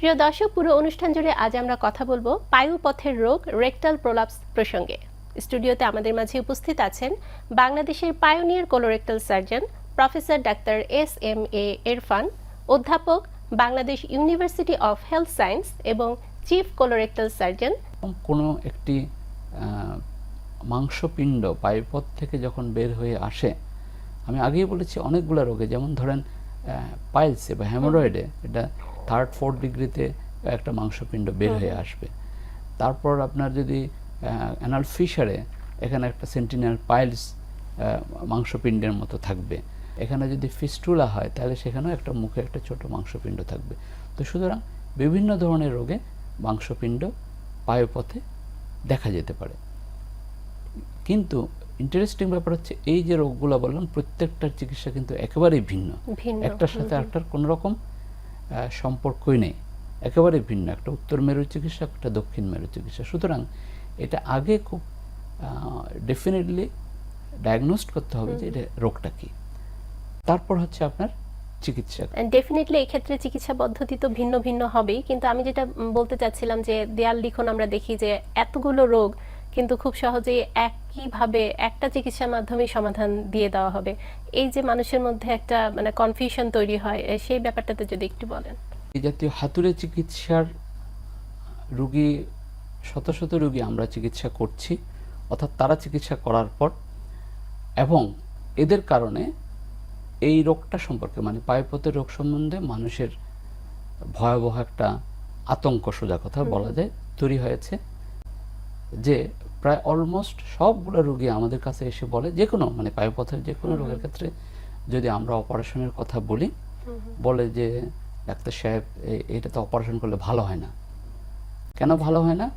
প্রিয় দর্শক, পুরো অনুষ্ঠান জুড়ে আজ আমরা কথা বলব পায়ুপথের রোগ, রেকটাল প্রোলাপস প্রসঙ্গে। স্টুডিওতে আমাদের মাঝে উপস্থিত আছেন বাংলাদেশের pioneer colorectal surgeon professor doctor S M A Erfan, অধ্যাপক Bangladesh university of health science এবং চিফ কোলোরেক্টাল সার্জন কোনো একটি মাংসপিণ্ড পায়ুপথ থেকে যখন বের হয়ে আসে, আমি আগেই বলেছি অনেকগুলো রোগে, যেমন ধরেন পাইলসে বা হ্যামোরয়েডে এটা থার্ড ফোর্থ ডিগ্রিতে একটা মাংসপিণ্ড বের হয়ে আসবে। তারপর আপনার যদি অ্যানাল ফিশারে এখানে একটা সেন্টিনাল পাইলস মাংসপিণ্ডের মতো থাকবে। এখানে যদি ফিস্টুলা হয় তাহলে সেখানেও একটা মুখে একটা ছোট মাংসপিণ্ড থাকবে। তো সুতরাং বিভিন্ন ধরনের রোগে মাংসপিণ্ড পায়ুপথে দেখা যেতে পারে। কিন্তু ইন্টারেস্টিং ব্যাপার হচ্ছে এই যে রোগগুলো বললাম প্রত্যেকটার চিকিৎসা কিন্তু একেবারেই ভিন্ন। একটার সাথে একটার কোনো রকম সম্পর্কই নেই। একেবারে ভিন্ন একটা। উত্তর মেরু চিকিৎসা একটা দক্ষিণ মেরু চিকিৎসা। সুতরাং এটা আগে খুব ডেফিনেটলি ডায়াগনোস্ট করতে হবে যে এটা রোগটা কি। তারপর হচ্ছে আপনার চিকিৎসা। ডেফিনেটলি এই ক্ষেত্রে চিকিৎসা পদ্ধতি তো ভিন্ন ভিন্ন হবেই। কিন্তু আমি যেটা বলতে চাচ্ছিলাম যে দেয়াল লিখন আমরা দেখি যে এতগুলো রোগ কিন্তু খুব সহজেই একইভাবে একটা চিকিৎসার মাধ্যমে সমাধান দিয়ে দেওয়া হবে। এই যে মানুষের মধ্যে একটা মানে কনফিউশন তৈরি হয় সেই ব্যাপারটাতে যদি একটু বলেন। এই জাতীয় হাতুড়ে চিকিৎসার রুগী শত শত রুগী আমরা চিকিৎসা করছি অর্থাৎ তারা চিকিৎসা করার পর এবং এদের কারণে এই রোগটা সম্পর্কে মানে পায়ুপথের রোগ সম্বন্ধে মানুষের ভয়াবহ একটা আতঙ্ক সোজা কথা বলা যায় তৈরি হয়েছে যে প্রায় অলমোস্ট সবগুলো রুগী আমাদের কাছে এসে বলে যে কোনো মানে পায়ুপথের যে কোনো রোগের ক্ষেত্রে যদি আমরা অপারেশনের কথা বলি বলে যে ডাক্তার সাহেব এটা তো অপারেশন করলে ভালো হয় না। কেন ভালো হয় না?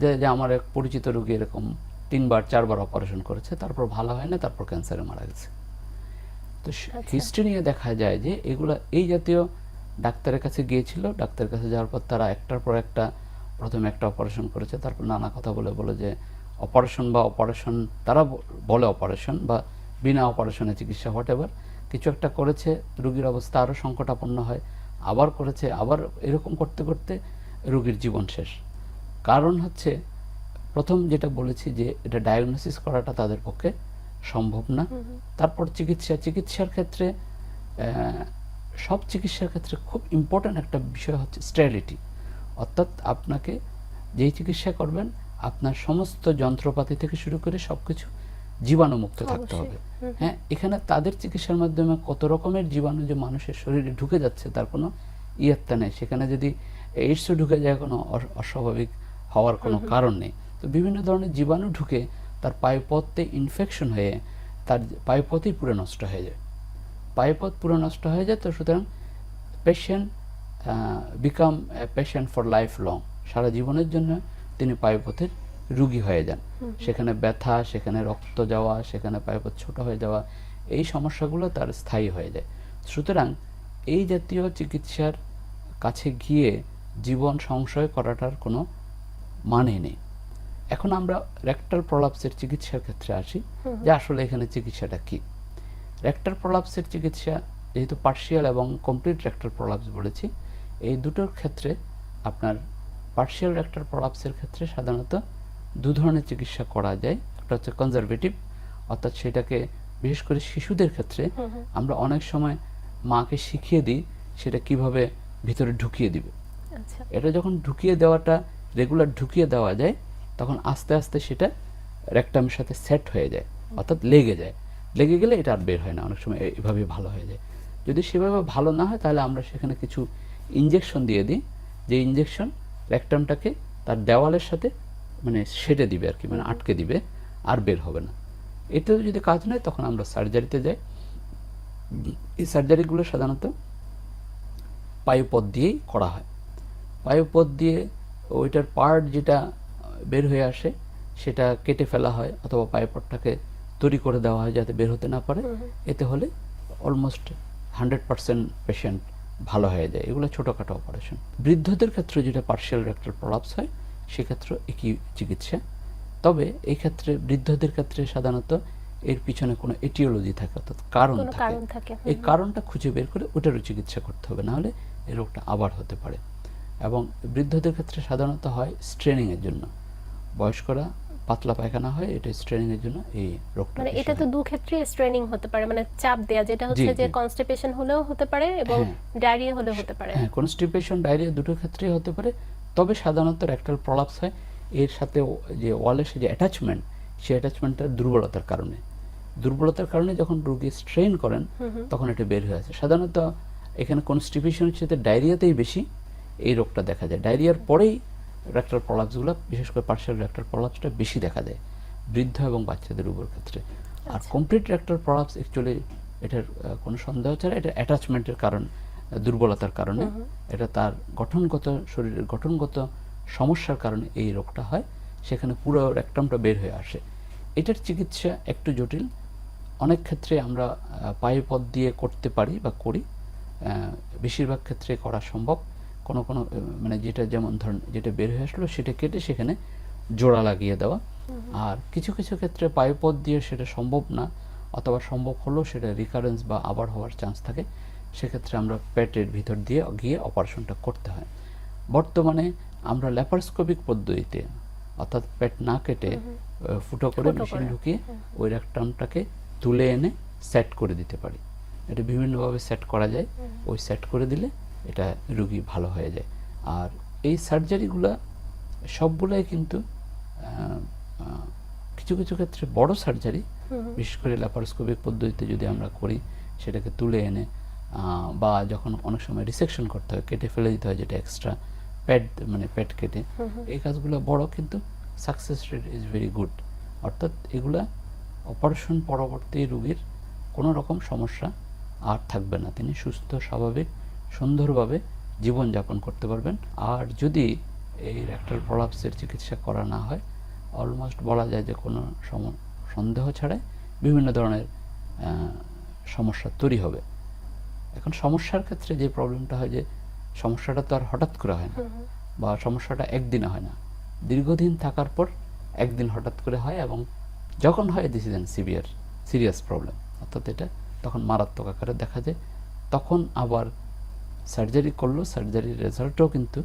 যে যে আমার এক পরিচিত রোগী এরকম তিনবার চারবার অপারেশন করেছে তারপর ভালো হয় না তারপর ক্যান্সারে মারা গেছে। তো হিস্ট্রি নিয়ে দেখা যায় যে এগুলা এই জাতীয় ডাক্তারের কাছে গিয়েছিল ডাক্তারের কাছে যাওয়ার পর তারা একটার পর একটা প্রথমে একটা অপারেশন করেছে তারপর নানা কথা বলে বলে যে অপারেশন বা অপারেশন তারা বলে অপারেশন বা বিনা অপারেশনে চিকিৎসা হোয়াট এভার কিছু একটা করেছে রুগীর অবস্থা আরও সংকটাপন্ন হয় আবার করেছে আবার এরকম করতে করতে রুগীর জীবন শেষ। কারণ হচ্ছে প্রথম যেটা বলেছি যে এটা ডায়াগনোসিস করাটা তাদের পক্ষে সম্ভব না। তারপর চিকিৎসা চিকিৎসার ক্ষেত্রে সব চিকিৎসার ক্ষেত্রে খুব ইম্পর্ট্যান্ট একটা বিষয় হচ্ছে স্টেরিলিটি অর্থাৎ আপনাকে যেই চিকিৎসা করবেন আপনার সমস্ত যন্ত্রপাতি থেকে শুরু করে সবকিছু জীবাণুমুক্ত থাকতে হবে। হ্যাঁ এখানে তাদের চিকিৎসার মাধ্যমে কত রকমের জীবাণু যে মানুষের শরীরে ঢুকে যাচ্ছে তার কোনো ইয়ত্তা নেই। সেখানে যদি এইডসও ঢুকে যায় কোনো অস্বাভাবিক হওয়ার কোনো কারণ নেই। তো বিভিন্ন ধরনের জীবাণু ঢুকে তার পায়ুপথে ইনফেকশন হয়ে তার পায়ুপথই পুরো নষ্ট হয়ে যায়। পায়ুপথ পুরো নষ্ট হয়ে যায় তো সুতরাং patient become patient for life long সারা জীবনের জন্য তিনি পায়ুপথের রুগী হয়ে যান। সেখানে ব্যথা সেখানে রক্ত যাওয়া সেখানে পায়ুপথ ছোট হয়ে যাওয়া এই সমস্যাগুলো তার স্থায়ী হয়ে যায়। সুতরাং এই জাতীয় চিকিৎসার কাছে গিয়ে জীবন সংশয় করাটার কোনো মানে নেই। এখন আমরা রেক্টাল প্রলাপসের চিকিৎসার ক্ষেত্রে আসি যে আসলে এখানে চিকিৎসাটা কি? রেক্টাল প্রলাপসের চিকিৎসা যেহেতু পার্শিয়াল এবং কমপ্লিট রেক্টাল প্রলাপস বলেছি এই দুটোর ক্ষেত্রে আপনার পার্শিয়াল রেক্টাল প্রলাপসের ক্ষেত্রে সাধারণত দু ধরনের চিকিৎসা করা যায়। একটা হচ্ছে কনজারভেটিভ অর্থাৎ সেটাকে বিশেষ করে শিশুদের ক্ষেত্রে আমরা অনেক সময় মাকে শিখিয়ে দিই সেটা কীভাবে ভিতরে ঢুকিয়ে দিবে। আচ্ছা। এটা যখন ঢুকিয়ে দেওয়াটা রেগুলার ঢুকিয়ে দেওয়া যায় তখন আস্তে আস্তে সেটা রেকটামের সাথে সেট হয়ে যায় অর্থাৎ লেগে যায়। লেগে গেলে এটা আর বের হয় না অনেক সময় এভাবে ভালো হয়ে যায়। যদি সেভাবে ভালো না হয় তাহলে আমরা সেখানে কিছু ইঞ্জেকশন দিয়ে দিই। যে ইঞ্জেকশন রেকটামটাকে তার দেওয়ালের সাথে মানে সেটে দিবে আর কি মানে আটকে দিবে আর বের হবে না। এতেও যদি কাজ নয় তখন আমরা সার্জারিতে যাই। এই সার্জারিগুলো সাধারণত পায়ুপথ দিয়েই করা হয়। পায়ুপথ দিয়ে ওইটার পার্ট যেটা বের হয়ে আসে সেটা কেটে ফেলা হয় অথবা পায়ুপথটাকে তৈরি করে দেওয়া হয় যাতে বের হতে না পারে। এতে হলে অলমোস্ট হান্ড্রেড পার্সেন্ট পেশেন্ট ভালো হয়ে যায়। এগুলো ছোটোখাটো অপারেশন বৃদ্ধদের ক্ষেত্রে যেটা পার্শিয়াল রেক্টাল প্রলাপস হয় সেক্ষেত্রে একই চিকিৎসা। তবে এই ক্ষেত্রে বৃদ্ধদের ক্ষেত্রে সাধারণত এর পিছনে কোনো এটিওলজি থাকে অর্থাৎ কারণ থাকে। কারণ থাকে এই কারণটা খুঁজে বের করে ওটারও চিকিৎসা করতে হবে নাহলে এই রোগটা আবার হতে পারে। এবং বৃদ্ধদের ক্ষেত্রে সাধারণত হয় স্ট্রেনিংয়ের জন্য। বয়স্করা পাতলা পায়খানা হয় এটা স্ট্রেনিংয়ের জন্য এই রোগটা মানে এটা তো হয়। দু ক্ষেত্রে স্ট্রেনিং হতে পারে মানে চাপ দেয়া যেটা হচ্ছে যে কনস্টিপেশন হলেও হতে পারে এবং হ্যাঁ। ডায়রিয়া হলেও হতে পারে। হ্যাঁ কনস্টিপেশন ডায়রিয়া দুটো ক্ষেত্রেই হতে পারে তবে সাধারণত রেক্টাল প্রলাপস হয় এর সাথে যে ওয়ালের যে অ্যাটাচমেন্ট সেই অ্যাটাচমেন্টটার দুর্বলতার কারণে। দুর্বলতার কারণে যখন রোগী স্ট্রেন করেন তখন এটা বের হয়ে আসে। সাধারণত এখানে কনস্টিপেশনের সাথে ডায়রিয়াতেই বেশি এই রোগটা দেখা যায়। ডায়রিয়ার পরেই রেক্টাল প্রলাপসগুলো বিশেষ করে পার্শ্বের রেক্টাল প্রলাপসটা বেশি দেখা দেয় বৃদ্ধ এবং বাচ্চাদের উপর ক্ষেত্রে। আর কমপ্লিট রেক্টাল প্রলাপস অ্যাকচুয়ালি এটার কোনো সন্দেহ ছাড়া এটা অ্যাটাচমেন্টের কারণ দুর্বলতার কারণে। এটা তার গঠনগত শরীরের গঠনগত সমস্যার কারণে এই রোগটা হয় সেখানে পুরো রেকটামটা বের হয়ে আসে। এটার চিকিৎসা একটু জটিল। অনেক ক্ষেত্রে আমরা পায়ে পথ দিয়ে করতে পারি বা করি বেশিরভাগ ক্ষেত্রে করা সম্ভব। কোনো কোনো মানে যেটা যেমন ধরুন যেটা বের হয়ে আসলো সেটা কেটে সেখানে জোড়া লাগিয়ে দেওয়া। আর কিছু কিছু ক্ষেত্রে পায়ে পথ দিয়ে সেটা সম্ভব না অথবা সম্ভব হলেও সেটা রিকারেন্স বা আবার হওয়ার চান্স থাকে সেক্ষেত্রে আমরা পেটের ভিতর দিয়ে গিয়ে অপারেশনটা করতে হয়। বর্তমানে আমরা ল্যাপারস্কোপিক পদ্ধতিতে অর্থাৎ পেট না কেটে ফুটো করে মেশিন ঢুকিয়ে ওই রেকটামটাকে তুলে এনে সেট করে দিতে পারি। এটা বিভিন্নভাবে সেট করা যায়। ওই সেট করে দিলে এটা রুগী ভালো হয়ে যায়। আর এই সার্জারিগুলো সবগুলাই কিন্তু কিছু কিছু ক্ষেত্রে বড় সার্জারি বিশেষ করে ল্যাপারোস্কোপিক পদ্ধতিতে যদি আমরা করি সেটাকে তুলে এনে বা যখন অনেক সময় রিসেকশন করতে হয় কেটে ফেলে দিতে হয় যেটা এক্সট্রা প্যাড মানে প্যাড কেটে এই কাজগুলো বড় কিন্তু success rate is very good অর্থাৎ এগুলা অপারেশন পরবর্তী রোগীর কোনো রকম সমস্যা আর থাকবে না। তিনি সুস্থ স্বাভাবিক সুন্দরভাবে জীবনযাপন করতে পারবেন। আর যদি এই রেক্টাল প্রলাপসের চিকিৎসা করা না হয় অলমোস্ট বলা যায় যে কোনো সম- সন্দেহ ছাড়াই বিভিন্ন ধরনের সমস্যা তৈরি হবে। এখন সমস্যার ক্ষেত্রে যে প্রবলেমটা হয় যে সমস্যাটা তো আর হঠাৎ করে হয় না বা সমস্যাটা একদিনে হয় না। দীর্ঘদিন থাকার পর একদিন হঠাৎ করে হয় এবং যখন হয় this is severe serious problem অর্থাৎ এটা তখন মারাত্মক আকারে দেখা যায়। তখন আবার সার্জারি করলেও সার্জারির রেজাল্টও কিন্তু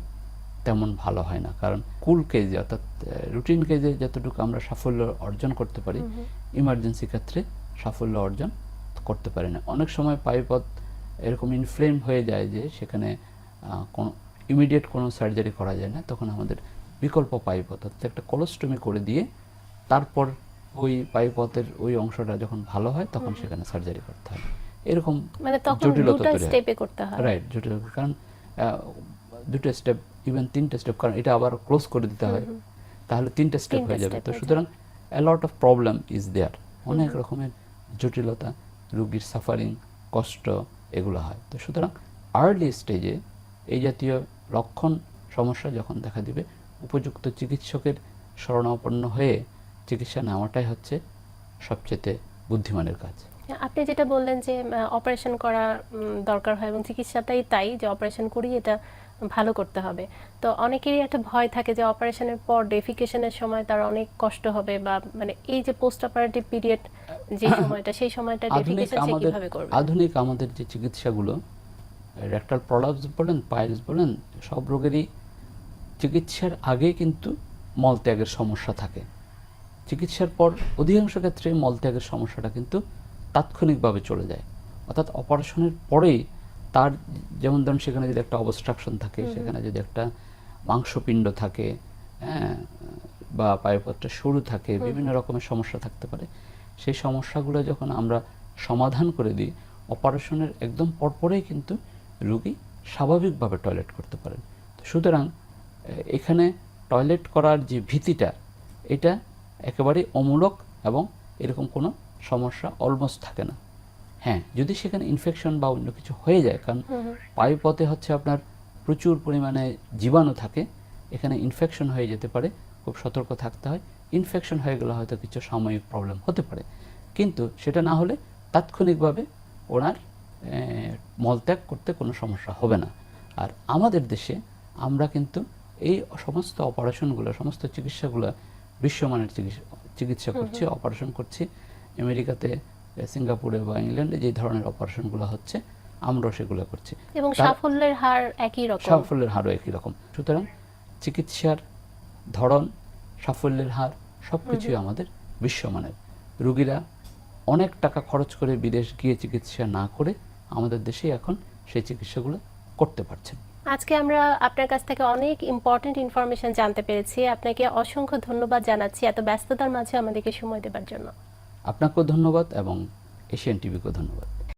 তেমন ভালো হয় না। কারণ কুল কেজে অর্থাৎ রুটিন কেজে যতটুকু আমরা সাফল্য অর্জন করতে পারি ইমার্জেন্সি ক্ষেত্রে সাফল্য অর্জন করতে পারি না। অনেক সময় পাইপথ এরকম ইনফ্লেম হয়ে যায় যে সেখানে কোনো ইমিডিয়েট কোনো সার্জারি করা যায় না তখন আমাদের বিকল্প পাইপথ অর্থাৎ একটা কলোস্টমি করে দিয়ে তারপর ওই পাইপথের ওই অংশটা যখন ভালো হয় তখন সেখানে সার্জারি করতে হয়। এরকম মানে তখন জটিলতা দুটো স্টেপে করতে হয়। রাইট জটিল কারণ দুটো স্টেপ ইভেন তিনটে স্টেপ কারণ এটা আবার ক্লোজ করে দিতে হয়। তাহলে তিনটে স্টেপ হয়ে যাবে। তো সুতরাং lot of problem is there অনেক রকমের জটিলতা রুগীর সাফারিং কষ্ট এগুলো হয়। তো সুতরাং আর্লি স্টেজে এই জাতীয় লক্ষণ সমস্যা যখন দেখা দিবে উপযুক্ত চিকিৎসকের শরণাপন্ন হয়ে চিকিৎসা নেওয়াটাই হচ্ছে সবচেয়ে বুদ্ধিমানের কাজ। আপনি যেটা বললেন যে অপারেশন করা দরকার হয় এবং চিকিৎসাটাই তাই যে অপারেশন করি এটা ভালো করতে হবে। তো অনেকেরই একটা ভয় থাকে যে অপারেশনের পর ডেফিকেশনের সময় তার অনেক কষ্ট হবে বা মানে এই যে পোস্ট অপারেটিভ পিরিয়ড যে সময়টা সেই সময়টা ডেফিকেশন সে কীভাবে করবে? আধুনিক আমাদের যে চিকিৎসাগুলো রেক্টাল প্রলাপস বলেন পাইলস বলেন সব রোগেরই চিকিৎসার আগে কিন্তু মলত্যাগের সমস্যা থাকে। চিকিৎসার পর অধিকাংশ ক্ষেত্রে মলত্যাগের সমস্যাটা কিন্তু তাৎক্ষণিকভাবে চলে যায়। অর্থাৎ অপারেশনের পরেই তার যেমন ধরুন সেখানে যদি একটা অবস্ট্রাকশন থাকে সেখানে যদি একটা মাংসপিণ্ড থাকে হ্যাঁ বা পায়ুপথটা সরু থাকে বিভিন্ন রকমের সমস্যা থাকতে পারে। সেই সমস্যাগুলো যখন আমরা সমাধান করে দিই অপারেশনের একদম পরপরেই কিন্তু রুগী স্বাভাবিকভাবে টয়লেট করতে পারেন। তো সুতরাং এখানে টয়লেট করার যে ভীতিটা এটা একেবারেই অমূলক এবং এরকম কোনো সমস্যা অলমোস্ট থাকে না। হ্যাঁ যদি সেখানে ইনফেকশন বা অন্য কিছু হয়ে যায় কারণ পায়ুপথে হচ্ছে আপনার প্রচুর পরিমাণে জীবাণু থাকে এখানে ইনফেকশন হয়ে যেতে পারে খুব সতর্ক থাকতে হয়। ইনফেকশন হয়ে গেলে হয়তো কিছু সাময়িক প্রবলেম হতে পারে। কিন্তু সেটা না হলে তাৎক্ষণিকভাবে ওনার মলত্যাগ করতে কোনো সমস্যা হবে না। আর আমাদের দেশে আমরা কিন্তু এই সমস্ত অপারেশনগুলো সমস্ত চিকিৎসাগুলো বিশ্বমানের চিকিৎসা চিকিৎসা করছি অপারেশন করছি। আমেরিকাতে সিঙ্গাপুরে বা ইংল্যান্ডে যে ধরনের অপারেশনগুলো হচ্ছে আমরাও সেগুলো করছি। এবং সাফল্যের হার একই রকম। সাফল্যের হারও একই রকম। সুতরাং চিকিৎসার ধরন সাফল্যের হার সব কিছুই আমাদের বিশ্বমানের। রুগীরা অনেক টাকা খরচ করে বিদেশ গিয়ে চিকিৎসা না করে আমাদের দেশেই এখন সেই চিকিৎসাগুলো করতে পারছেন। আজকে আমরা আপনার কাছ থেকে অনেক ইম্পর্টেন্ট ইনফরমেশন জানতে পেরেছি। আপনাকে অসংখ্য ধন্যবাদ জানাচ্ছি এত ব্যস্ততার মাঝে আমাদেরকে সময় দেবার জন্য। আপনাকেও ধন্যবাদ এবং এশিয়ান টিভিকেও ধন্যবাদ।